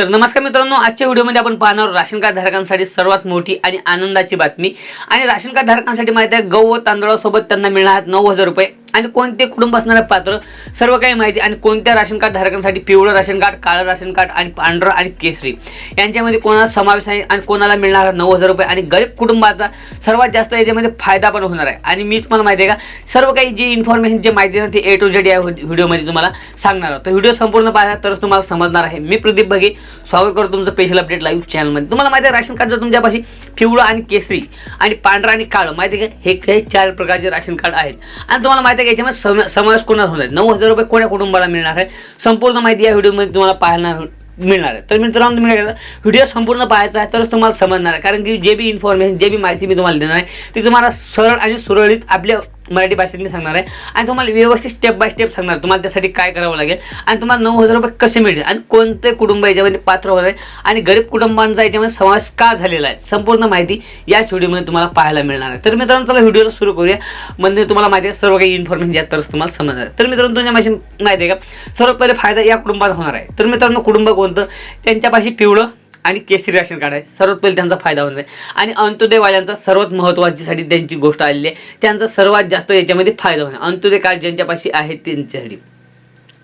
तर नमस्कार मित्रांनो आजच्या व्हिडिओमध्ये आपण पाहणार राशन कार्ड धारकांसाठी सर्वात मोठी आणि आनंदाची बातमी. आणि राशन कार्ड धारकांसाठी माहिती आहे गहू व तांदळासोबत त्यांना मिळणार आहेत नऊ हजार रुपये. आणि कोणते कुटुंब असणारं पात्र सर्व काही माहिती आणि कोणत्या राशन कार्ड धारकांसाठी पिवळं राशन कार्ड काळं राशन कार्ड आणि पांढरं आणि केसरी. यांच्यामध्ये कोणाला समावेश आहे आणि कोणाला मिळणार नऊ हजार रुपये आणि गरीब कुटुंबाचा सर्वात जास्त याच्यामध्ये फायदा पण होणार आहे. आणि मी तुम्हाला माहिती आहे का सर्व काही जी इन्फॉर्मेशन जी माहिती आहे ना ती ए टू जेड या व्हिडिओमध्ये तुम्हाला सांगणार आहोत. तर व्हिडिओ संपूर्ण पाहिला तरच तुम्हाला समजणार आहे. मी प्रदीप बघे स्वागत करतो तुमचं स्पेशल अपडेट लाईव्ह चॅनलमध्ये तुम्हाला माहिती आहे राशन कार्ड जर तुमच्यापाशी पिवळं आणि केसरी आणि पांढरं आणि काळं माहिती आहे का? हे काही चार प्रकारचे राशन कार्ड आहेत. आणि तुम्हाला माहिती आहे याच्यामध्ये सम समावेश कोणाला होणार आहे नऊ हजार रुपये कोण्या कुटुंबाला मिळणार आहे संपूर्ण माहिती या व्हिडिओमध्ये तुम्हाला पाहायला मिळणार आहे. तर मित्रांनो तुम्ही काय करा व्हिडिओ संपूर्ण पाहायचा आहे तरच तुम्हाला समजणार आहे. कारण की जे बी इन्फॉर्मेशन जे बी माहिती मी तुम्हाला देणार आहे ती तुम्हाला सरळ आणि सुरळीत आपल्या मराठी भाषेत मी सांगणार आहे. आणि तुम्हाला व्यवस्थित स्टेप बाय स्टेप सांगणार. तुम्हाला त्यासाठी काय करावं लागेल? आणि तुम्हाला नऊ हजार रुपये कसे मिळतील? आणि कोणते कुटुंब याच्यामध्ये पात्र होणार आहे? आणि गरीब कुटुंबांचा याच्यामध्ये समावेश का झालेला आहे? संपूर्ण माहिती याच व्हिडिओमध्ये तुम्हाला पाहायला मिळणार आहे. तर मित्रांनो चला व्हिडिओला सुरू करूया. म्हणजे तुम्हाला माहिती आहे सर्व काही इन्फॉर्मेशन यात तरच तुम्हाला समजणार आहे. तर मित्रांनो तुमच्या माहिती माहिती आहे का? सर्वात पहिले फायदा या कुटुंबात होणार आहे. तर मित्रांनो कुटुंब कोणतं? त्यांच्यापाशी पिवळं आणि केसरी राशन कार्ड आहे सर्वात पहिले त्यांचा फायदा होणार आहे. आणि अंत्योदयवाल्यांचा सर्वात महत्त्वाचीसाठी त्यांची गोष्ट आलेली आहे. त्यांचा सर्वात जास्त याच्यामध्ये फायदा होणार. अंत्योदय कार्ड ज्यांच्यापाशी आहे त्यांच्यासाठी.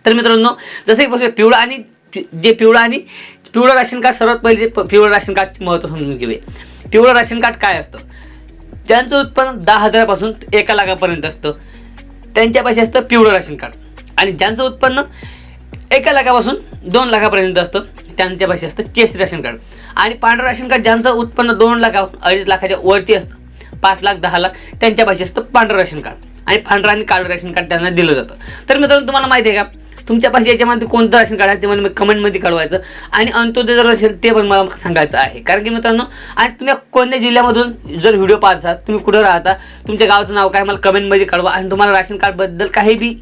तर मित्रांनो जसं की पासून पिवळा आणि जे पिवळा आणि पिवळं राशन कार्ड सर्वात पहिले जे पिवळं राशन कार्डचे महत्त्व समजून घेऊया. पिवळं राशन कार्ड काय असतं? ज्यांचं उत्पन्न दहा हजारापासून एका लाखापर्यंत असतं. त्यांच्यापाशी असतं पिवळं राशन कार्ड आणि ज्यांचं उत्पन्न एका लाखापासून दोन लाखापर्यंत असतं त्यांच्या भाषेत असतं केसरी राशन कार्ड. आणि पांढरं राशन कार्ड ज्यांचं उत्पन्न दोन लाखाहून अडीच लाखाच्या वरती असतं पाच लाख दहा लाख त्यांच्या भाषेत असतं पांढरं राशन कार्ड. आणि पांढरं आणि काळं राशन कार्ड त्यांना दिलं जातं. तर मित्रांनो तुम्हाला माहिती आहे का? तुमच्या पाशी याच्यामध्ये कोणतं राशन कार्ड आहे ते मला कमेंटमध्ये कळवायचं. आणि अंत्योदय जर असेल ते पण मला सांगायचं आहे. कारण की मित्रांनो आणि तुम्ही कोणत्या जिल्ह्यामधून जर व्हिडिओ पाहत आहात तुम्ही कुठं राहता तुमच्या गावाचं नाव काय मला कमेंटमध्ये कळवा. आणि तुम्हाला राशन कार्डबद्दल काही बी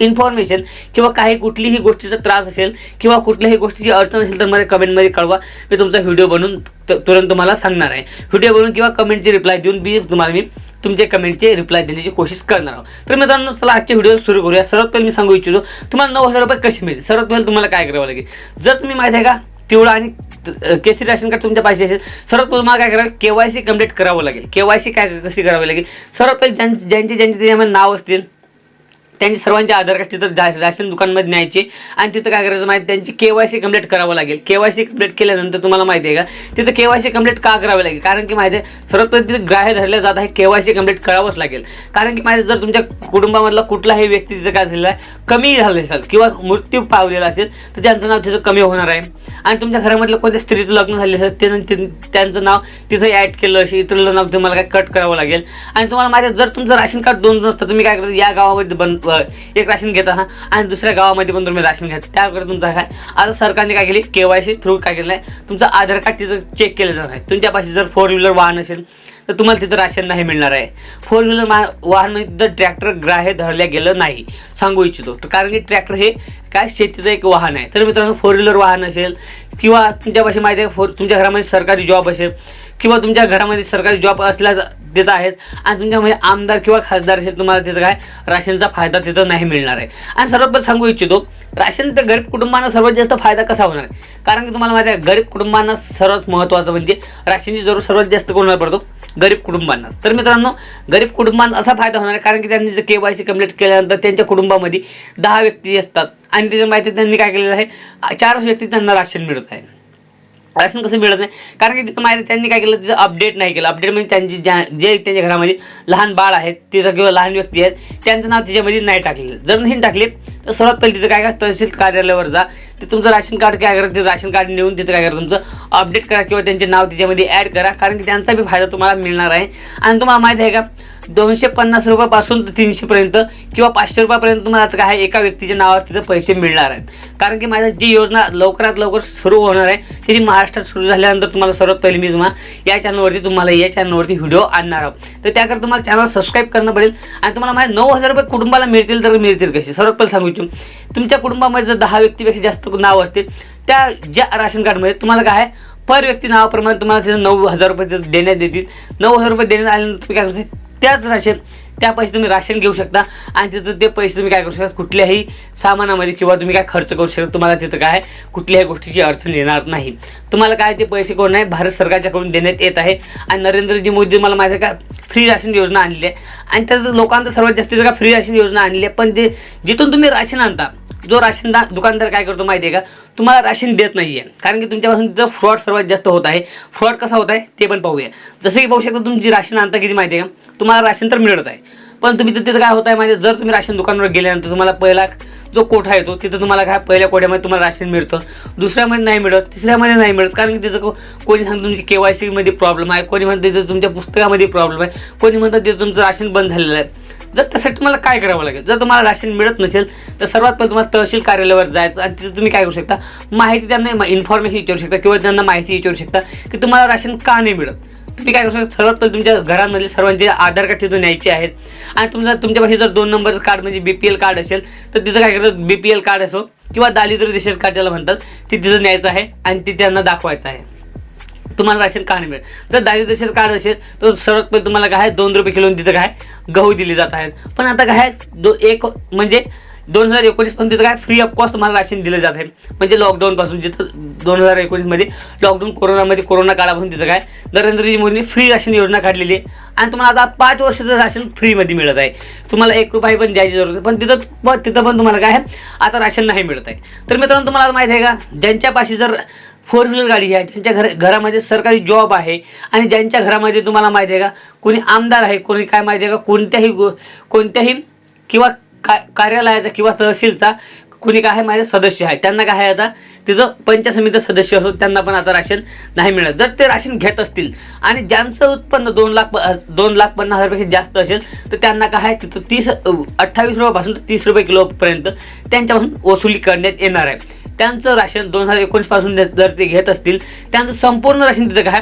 इन्फॉर्मेशन किंवा काही कुठलीही गोष्टीचा त्रास असेल किंवा कुठल्याही गोष्टीची अडचण असेल तर मला कमेंटमध्ये कळवा. मी तुमचा व्हिडिओ बनवून त- तुरंत तुम्हाला सांगणार आहे. व्हिडिओ बनवून किंवा कमेंटची रिप्लाय देऊन बी तुम्हाला मी तुमचे कमेंटचे रिप्लाय देण्याची कोशिश करणार आहोत. तर मित्रांनो चला आजचे व्हिडिओ सुरू करूया. सर्वात पहिले मी सांगू इच्छितो तुम्हाला नऊ हजार रुपये कसे मिळतील सर्वात पहिले तुम्हाला काय करावं लागेल? जर तुम्ही माहिती आहे का पिवळा आणि केसरी राशन कार्ड तुमच्या पाहिजे असेल सर्वात पहिले तुम्हाला काय करावं के वाय सी कंप्लीट करावं लागेल. के वाय सी काय कशी करावी लागेल? सर्वात पहिले ज्यांची ज्यांचे ज्यांचे त्याच्यामध्ये नाव असतील त्यांची सर्वांचे आधार कार्ड तिथं राशन दुकानमध्ये न्यायचे. आणि तिथं काय करायचं माहिती? त्यांची के वाय सी कंप्लीट करावं लागेल. के वाय सी कंप्लीट केल्यानंतर तुम्हाला माहिती आहे का? तिथं के वाय सी कंप्लीट का करावी लागेल? कारण की माहिती आहे सर्वात पहिले तिथे ग्राह्य धरलं जात आहे के वाय सी कंप्लीट करावंच लागेल. कारण की माहिती जर तुमच्या कुटुंबामधला कुठलाही व्यक्ती तिथं काय झालेला आहे कमी झालं असेल किंवा मृत्यू पावलेला असेल तर त्यांचं नाव तिथं कमी होणार आहे. आणि तुमच्या घरामधलं कोणत्या स्त्रीचं लग्न झाले असेल ते त्यांचं नाव तिथं ॲड केलं असे इतरलं नाव तुम्हाला काय कट करावं लागेल. आणि तुम्हाला माहिती जर तुमचं राशन कार्ड दोन नसतं तुम्ही काय करता? या गावामध्ये बन एक राशन घेता हा आणि दुसऱ्या गावामध्ये पण तुम्ही राशन घ्या. त्याकडे तुमचा काय आता सरकारने काय केली? के वाय सी थ्रू काय केलं आहे तुमचं आधार कार्ड तिथं चेक केलं जाणार आहे. तुमच्यापाशी जर फोर व्हीलर वाहन असेल तर तुम्हाला तिथं राशन नाही मिळणार आहे. फोर व्हीलर वाहन म्हणजे तिथं ट्रॅक्टर ग्राह्य धरल्या गेलं नाही सांगू इच्छितो. तर कारण की ट्रॅक्टर हे काय शेतीचं एक वाहन आहे. तर मित्रांनो फोर व्हीलर वाहन असेल किंवा तुमच्यापाशी माहिती आहे फोर तुमच्या घरामध्ये सरकारी जॉब असेल किंवा तुमच्या घरामध्ये सरकारी जॉब असल्या देत आहेच आणि तुमच्यामध्ये आमदार किंवा खासदार असेल तुम्हाला तिथं काय राशनचा फायदा तिथं नाही मिळणार आहे. आणि सर्वात सांगू इच्छितो राशन तर गरीब कुटुंबांना सर्वात जास्त फायदा कसा होणार आहे? कारण की तुम्हाला माहिती आहे गरीब कुटुंबांना सर्वात महत्त्वाचं म्हणजे राशनची जरूर सर्वात जास्त कोणाला पडतो? गरीब कुटुंबांना. तर मित्रांनो गरीब कुटुंबांना असा फायदा होणार आहे कारण की त्यांनी जर के वाय सी कंप्लीट केल्यानंतर त्यांच्या कुटुंबामध्ये दहा व्यक्ती असतात. आणि त्याच्या माहिती त्यांनी काय केलेलं आहे चारच व्यक्ती त्यांना राशन मिळत आहे. राशन कसं मिळत नाही? कारण की तिथं माहिती त्यांनी काय केलं तिथं अपडेट नाही केलं. अपडेट म्हणजे त्यांची ज्या जे त्यांच्या घरामध्ये लहान बाळ आहेत तिथं किंवा लहान व्यक्ती आहेत त्यांचं नाव तिच्यामध्ये नाही टाकलेलं. जर नाही टाकले तर सर्वात पहिले तिथं काय करा तहसील कार्यालयावर जा. ते तुमचं राशन कार्ड काय करा ते राशन कार्ड नेऊन तिथं काय करा तुमचं अपडेट करा किंवा त्यांचे नाव त्याच्यामध्ये ॲड करा. कारण की त्यांचा बी फायदा तुम्हाला मिळणार आहे. आणि तुम्हाला माहिती आहे का दोनशे पन्नास रुपयापासून तर तीनशेपर्यंत किंवा पाचशे रुपयापर्यंत तुम्हाला आता काय एका व्यक्तीच्या नावावर तिथं पैसे मिळणार आहेत. कारण की माझ्या जी योजना लवकरात लवकर सुरू होणार आहे ती महाराष्ट्रात सुरू झाल्यानंतर तुम्हाला सर्वात पहिले मी तुम्हाला या चॅनलवरती तुम्हाला या चॅनलवरती व्हिडिओ आणणार आहोत. तर त्याकरता तुम्हाला चॅनल सबस्क्राईब करणं पडेल. आणि तुम्हाला माझ्या नऊ हजार रुपये कुटुंबाला मिळतील तर मिळतील कसे? सर्वात पहिले सांगू इच्छितो तुमच्या कुटुंबामध्ये जर दहा व्यक्तीपेक्षा जास्त नाव असतील त्या ज्या राशन कार्डमध्ये तुम्हाला काय आहे पर व्यक्ती नावाप्रमाणे तुम्हाला तिथं नऊ हजार रुपये देण्यात येतील. नऊ हजार रुपये देण्यात आल्यानंतर तुम्ही काय त्याच राशन त्या पैसे तुम्ही राशन घेऊ शकता. आणि तिथं ते पैसे तुम्ही काय करू शकता? कुठल्याही सामानामध्ये किंवा तुम्ही काय खर्च करू शकता तुम्हाला तिथं काय कुठल्याही गोष्टीची अडचण येणार नाही. तुम्हाला काय ते पैसे कोण आहे? भारत सरकारच्याकडून देण्यात येत आहे. आणि नरेंद्रजी मोदी मला माहिती आहे का फ्री राशन योजना आणली आहे. आणि त्यात लोकांचं सर्वात जास्त का फ्री राशन योजना आणली आहे. पण ते जिथून तुम्ही राशन आणता जो राशन दा दुकानदार काय करतो माहिती आहे का? तुम्हाला राशन देत नाही आहे कारण की तुमच्यापासून तिथं फ्रॉड सर्वात जास्त होत आहे. फ्रॉड कसा होत आहे? ते पण पाहूया. जसं की पाहू शकता तुम्ही जी राशन आणता किती माहिती आहे का? तुम्हाला राशन तर मिळत आहे. पण तुम्ही तिथं काय होत आहे माहिती आहे, जर तुम्ही राशन दुकानावर गेल्यानंतर तुम्हाला पहिला जो कोठा येतो तिथं तुम्हाला काय पहिल्या कोठ्यामध्ये तुम्हाला राशन मिळतं. दुसऱ्यामध्ये नाही मिळत तिसऱ्यामध्ये नाही मिळत. कारण की तिथं कोणी सांगतं तुमची के वाय सीमध्ये प्रॉब्लेम आहे कोणी म्हणतं तिथं तुमच्या पुस्तकामध्ये प्रॉब्लेम आहे कोणी म्हणतं तिथं तुमचं राशन बंद झालेलं आहे. जर त्यासाठी तुम्हाला काय करावं लागेल? जर तुम्हाला राशन मिळत नसेल तर सर्वात पहिले तुम्हाला तहसील कार्यालयावर जायचं आणि तिथे तुम्ही काय करू शकता? माहिती त्यांना इन्फॉर्मेशन विचारू शकता किंवा त्यांना माहिती विचारू शकता की तुम्हाला राशन का नाही मिळत? तुम्ही काय करू शकता? सर्वात पहिले तुमच्या घरांमधले सर्वांचे आधार कार्ड तिथून न्यायचे आहेत. आणि तुमचा तुमच्यापाशी जर दोन नंबरचं कार्ड म्हणजे बी पी एल कार्ड असेल तर तिथं काय करतात? बी पी एल कार्ड असो किंवा दारिद्र्य रेशन कार्ड ज्याला म्हणतात ते तिथं न्यायचं आहे आणि ते त्यांना दाखवायचं आहे. तुम्हाला राशन का नाही मिळेल. जर दारिद्र्य कार्ड असेल तर सर्वात पहिले तुम्हाला काय आहे, दोन रुपये किलो तिथं काय गहू दिले जात आहेत. पण आता काय आहे, दो एक म्हणजे दोन हजार एकोणीस पण तिथं काय फ्री ऑफ कॉस्ट तुम्हाला राशन दिलं जात आहे. म्हणजे लॉकडाऊनपासून जिथं दोन हजार एकोणीसमध्ये लॉकडाऊन कोरोनामध्ये कोरोना काळापासून तिथं काय नरेंद्रजी मोदींनी फ्री राशन योजना काढलेली आहे. आणि तुम्हाला आता पाच वर्षाचं राशन फ्रीमध्ये मिळत आहे. तुम्हाला एक रुपये पण द्यायची जरूरत आहे पण तिथं तिथं पण तुम्हाला काय आहे आता राशन नाही मिळत आहे. तर मित्रांनो तुम्हाला माहिती आहे का ज्यांच्यापाशी जर फोर व्हीलर गाडी आहे ज्यांच्या घर घरामध्ये सरकारी जॉब आहे आणि ज्यांच्या घरामध्ये तुम्हाला माहिती आहे का कोणी आमदार आहे कोणी काय माहिती आहे का कोणत्याही गो कोणत्याही किंवा का कार्यालयाचा किंवा तहसीलचा कोणी काय आहे माझे सदस्य आहे. त्यांना काय आहे आता तिथं पंचायत सदस्य असो त्यांना पण आता राशन नाही मिळत. जर ते राशन घेत असतील आणि ज्यांचं उत्पन्न दोन लाख प- दोन लाख पन्नास हजारपेक्षा जास्त असेल तर त्यांना काय आहे तिथं तीस अठ्ठावीस रुपयापासून तर तीस रुपये किलोपर्यंत त्यांच्यापासून वसुली करण्यात येणार आहे. त्यांचं राशन दोन हजार एकोणीसपासून जर ते घेत असतील त्यांचं संपूर्ण राशन तिथं काय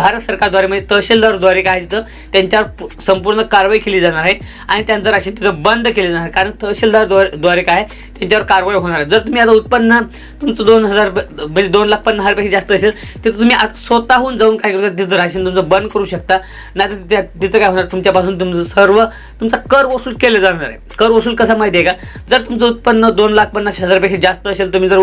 भारत सरकारद्वारे म्हणजे तहसीलदारद्वारे काय तिथं त्यांच्यावर संपूर्ण कारवाई केली जाणार आहे आणि त्यांचं राशन तिथं बंद केले जाणार कारण तहसीलदारद्वारे द्वारे काय त्यांच्यावर कारवाई होणार आहे. जर तुम्ही आता उत्पन्न तुमचं दोन हजार रुपये- म्हणजे दोन लाख पन्नास हजारपेक्षा जास्त असेल तर तुम्ही आता स्वतःहून जाऊन काय करता तिथं राशन तुमचं बंद करू शकता. नाही तर त्या तिथं काय होणार तुमच्यापासून तुमचं सर्व तुमचा कर वसूल केलं जाणार आहे. कर वसूल कसा माहिती आहे का? जर तुमचं उत्पन्न दोन लाख पन्नास हजारपेक्षा जास्त असेल तुम्ही जर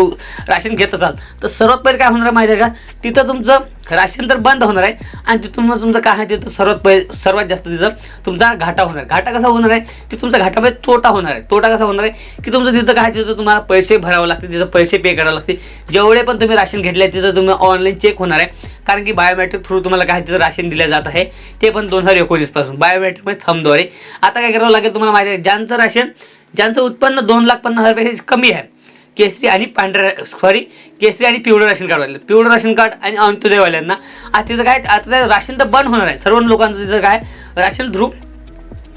राशन घेत असाल तर सर्वात पहिले काय होणार आहे माहिती आहे का? तिथं तुमचं राशन तर बंद होणार आहे. आणि तिथून मग तुमचं काय आहे तिथं सर्वात पहिले सर्वात जास्त तिथं तुमचा घाटा होणार आहे. घाटा कसा होणार आहे? की तुमचा घाटामध्ये तोटा होणार आहे. तोटा कसा होणार आहे? की तुमचं तिथं काय तिथं तुम्हाला पैसे भरावे लागतील तिथं पैसे पे करावे लागतील. जेवढे पण तुम्ही राशन घेतले आहे तिथं तुम्ही ऑनलाईन चेक होणार आहे. कारण की बायोमेट्रिक थ्रू तुम्हाला काय तिथं राशन दिलं जात आहे. ते पण दोन हजार एकोणीसपासून बायोमेट्रिकमध्ये थंबद्वारे आता काय करावं लागेल तुम्हाला माहिती आहे ज्यांचं राशन ज्यांचं उत्पन्न दोन लाख पन्नास हजारपेक्षा कमी आहे केसरी आणि पांढऱ्या सॉरी केसरी आणि पिवळं राशन कार्ड वाले. पिवळं राशन कार्ड आणि अंत्योदयवाल्यांना. आता तिथं काय आता राशन तर बंद होणार आहे. सर्व लोकांचं तिथं काय राशन थ्रू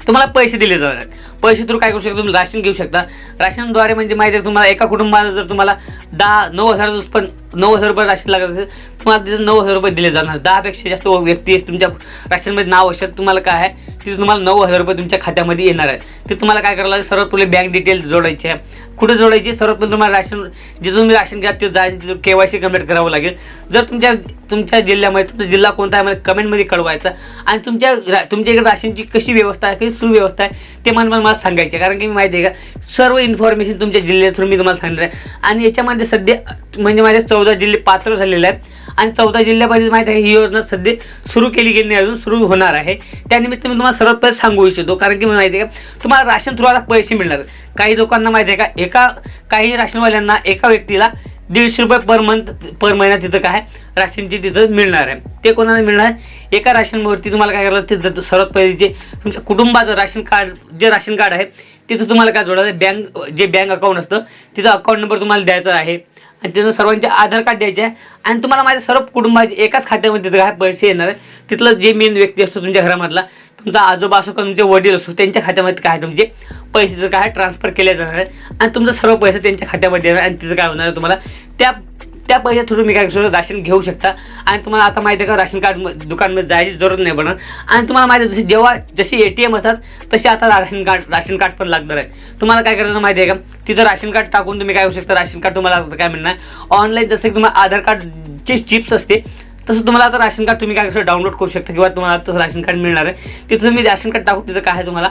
तुम्हाला पैसे दिले जाणार आहेत. पैसे थ्रू काय करू शकता तुम्ही? राशन घेऊ शकता. राशनद्वारे म्हणजे माहिती आहे तुम्हाला? एका कुटुंबाला जर तुम्हाला दहा नऊ हजार पण नऊ हजार रुपये राशन लागत असेल तुम्हाला तिथे नऊ हजार रुपये दिले जाणार. दहापेक्षा जास्त व्यक्ती तुमच्या राशनमध्ये नाव असेल तुम्हाला काय आहे? तिथे तुम्हाला नऊ हजार रुपये तुमच्या खात्यामध्ये येणार आहेत. ते तुम्हाला काय करावं लागेल? सर्वात पहिले बँक डिटेल जोडायचे आहे. कुठे जोडायची? सर्वात पहिले तुम्हाला राशन जे तुम्ही राशन घ्या ते जायचं के वाय सी कंप्लीट करावं लागेल. जर तुमच्या तुमच्या जिल्ह्यामध्ये तुमचा जिल्हा कोणता आहे मला कमेंटमध्ये कळवायचा. आणि तुमच्या रा- तुमच्या इकडे राशनची कशी व्यवस्था आहे कशी सुव्यवस्था आहे ते मला मला सांगायचे कारण की मी माहिती आहे का सर्व इन्फॉर्मेशन तुमच्या जिल्ह्यात थ्रू मी तुम्हाला सांगणार आहे. आणि याच्यामध्ये सध्या म्हणजे माझे चौदा जिल्हे पात्र झालेले आहेत. आणि चौदा जिल्ह्यामध्ये माहीत आहे ही योजना सध्या सुरू केली गेली नाही अजून सुरू होणार आहे. त्यानिमित्त मी तुम्हाला सर्वात पहिले सांगू इच्छितो कारण की मला माहिती आहे का तुम्हाला राशन थ्रू आता पैसे मिळणार. काही लोकांना माहिती आहे का एका काही राशनवाल्यांना एका व्यक्तीला दीडशे रुपये पर मंथ पर महिना तिथं काय राशनची तिथं मिळणार आहे. ते कोणाला मिळणार आहे? एका राशनवरती तुम्हाला काय करायला तिथं सर्वात पहिले जे तुमच्या कुटुंबाचं राशन कार्ड जे राशन कार्ड आहे तिथं तुम्हाला काय जोडायचं बँक जे बँक अकाउंट असतं तिथं अकाउंट नंबर तुम्हाला द्यायचा आहे. आणि तिथं सर्वांचे आधार कार्ड द्यायचे. आहे आणि तुम्हाला माझ्या सर्व कुटुंबाचे एकाच खात्यामध्ये तिथं काय पैसे येणार आहे तिथलं जे मेन व्यक्ती असतो तुमच्या घरामधला तुमचा आजोबा असो का तुमचे वडील असो त्यांच्या खात्यामध्ये काय तुमचे पैसे तिथं काय ट्रान्सफर केले जाणार आहेत. आणि तुमचं सर्व पैसे त्यांच्या खात्यामध्ये येणार आणि तिथं काय होणार आहे तुम्हाला? त्या त्या पैशात थ्रू मी काय करू राशन घेऊ शकता. आणि तुम्हाला आता माहिती आहे का राशन कार्ड दुकानमध्ये जायची जरूरत नाही पडणार आणि तुम्हाला माहिती आहे जसे जेव्हा जशी ए टी एम असतात तसे आता राशन कार्ड राशन कार्ड पण लागणार आहे. तुम्हाला काय करायचं माहिती आहे का? तिथं राशन कार्ड टाकून तुम्ही काय करू शकता? राशन कार्ड तुम्हाला काय मिळणार ऑनलाईन जसं की तुम्हाला आधार कार्डचे चिप्स असते तसं तुम्हाला आता राशन कार्ड तुम्ही काय करू डाउनलोड करू शकता. किंवा तुम्हाला तसं राशन कार्ड मिळणार आहे. तिथं तुम्ही राशन कार्ड टाकून तिथं काय आहे तुम्हाला?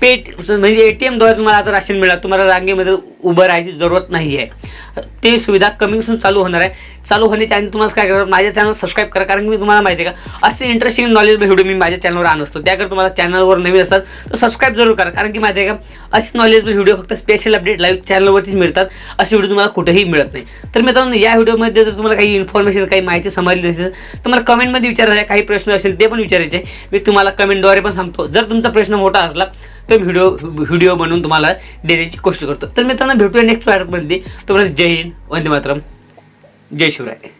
पेट म्हणजे ए टी एमद्वारे तुम्हाला आता राशन मिळणार. तुम्हाला रांगेमध्ये उभं राहायची जरूरत नाही आहे ते सुविधा कमी सून चालू होणार आहे. चालू होण्याच्या आधी तुम्हाला काय करावं माझ्या चॅनल सबस्क्राईब करा कारण की मी तुम्हाला माहिती आहे का असे इंटरेस्टिंग नॉलेज व्हिडिओ मी माझ्या चॅनलवर आणत असतो. त्याकर तुम्हाला चॅनलवर नवीन असाल तर सबस्क्राईब जरूर करा कारण की माहिती आहे का असे नॉलेज व्हिडिओ फक्त स्पेशल अपडेट लाईव्ह चॅनलवरतीच मिळतात. असे व्हिडिओ तुम्हाला कुठेही मिळत नाही. तर मित्रांनो या व्हिडिओमध्ये जर तुम्हाला काही इन्फॉर्मेशन काही माहिती समजली असेल तर मला कमेंटमध्ये विचारायला काही प्रश्न असेल ते पण विचारायचे. मी तुम्हाला कमेंटद्वारे पण सांगतो. जर तुमचा प्रश्न मोठा असला तर व्हिडिओ व्हिडिओ बनवून तुम्हाला देण्याची कोशिश करतो. तर मित्रांनो भेटूया नेक्स्ट प्रॉडक्टमध्ये तुम्हाला जय हिंद वंदे मातरम. जय शिवराय.